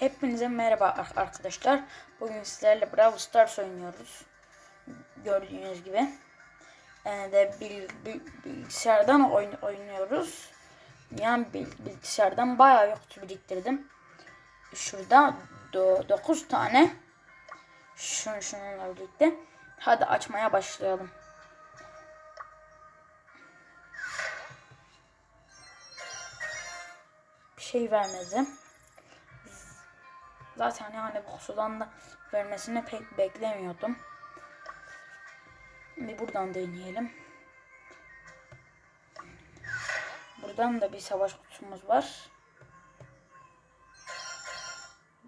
Hepinize merhaba ar- arkadaşlar. Bugün sizlerle Brawl Stars oynuyoruz. Gördüğünüz gibi. Ee, de bil- bil- bilgisayardan oyn- oynuyoruz. Yani bil- bilgisayardan bayağı yoktu biriktirdim. Şurada 9 tane. Şun şununla birlikte. Hadi açmaya başlayalım. Bir şey vermedi. Zaten yani bu sudan da vermesini pek beklemiyordum. Bir buradan deneyelim. Buradan da bir savaş kutumuz var.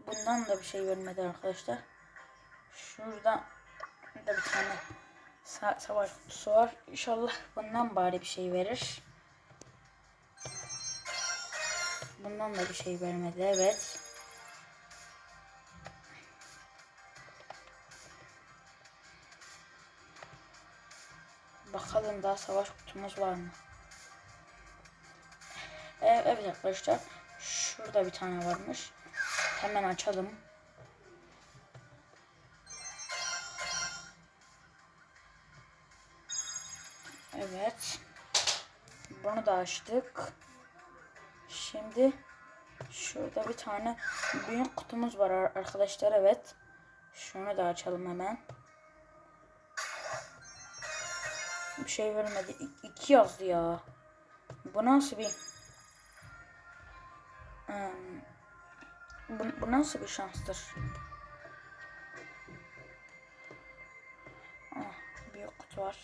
Bundan da bir şey vermedi arkadaşlar. Şurada da bir tane sa- savaş kutusu var. İnşallah bundan bari bir şey verir. Bundan da bir şey vermedi. Evet. Bakalım daha savaş kutumuz var mı? E, evet arkadaşlar. Şurada bir tane varmış. Hemen açalım. Evet. Bunu da açtık. Şimdi şurada bir tane büyük kutumuz var ar- arkadaşlar. Evet. Şunu da açalım hemen. Bir şey vermedi. İ- iki yazdı ya. Bu nasıl bir... Hmm. Bu, bu nasıl bir şanstır? Ah, büyük kutu var.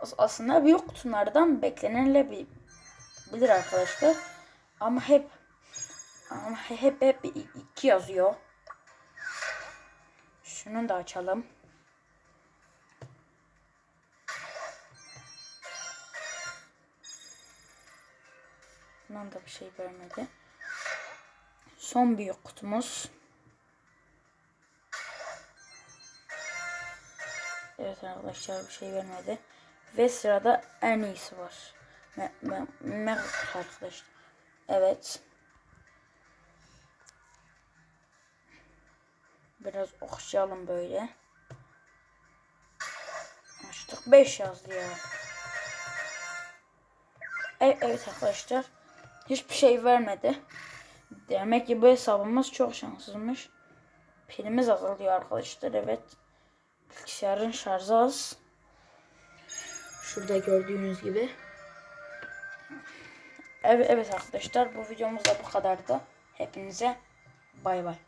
As- aslında büyük kutulardan beklenilebilir arkadaşlar. Ama hep ama hep hep iki yazıyor. Şunu da açalım. Bundan da bir şey vermedi. Son büyük kutumuz. Evet arkadaşlar bir şey vermedi. Ve sırada en iyisi var. Me me me arkadaşlar. Evet. Biraz okşayalım böyle. Açtık 5 yazdı ya. E evet arkadaşlar. Hiçbir şey vermedi. Demek ki bu hesabımız çok şanssızmış. Pilimiz azalıyor arkadaşlar evet. Bilgisayarın şarjı az. Şurada gördüğünüz gibi. Evet, evet arkadaşlar bu videomuz da bu kadardı. Hepinize bay bay.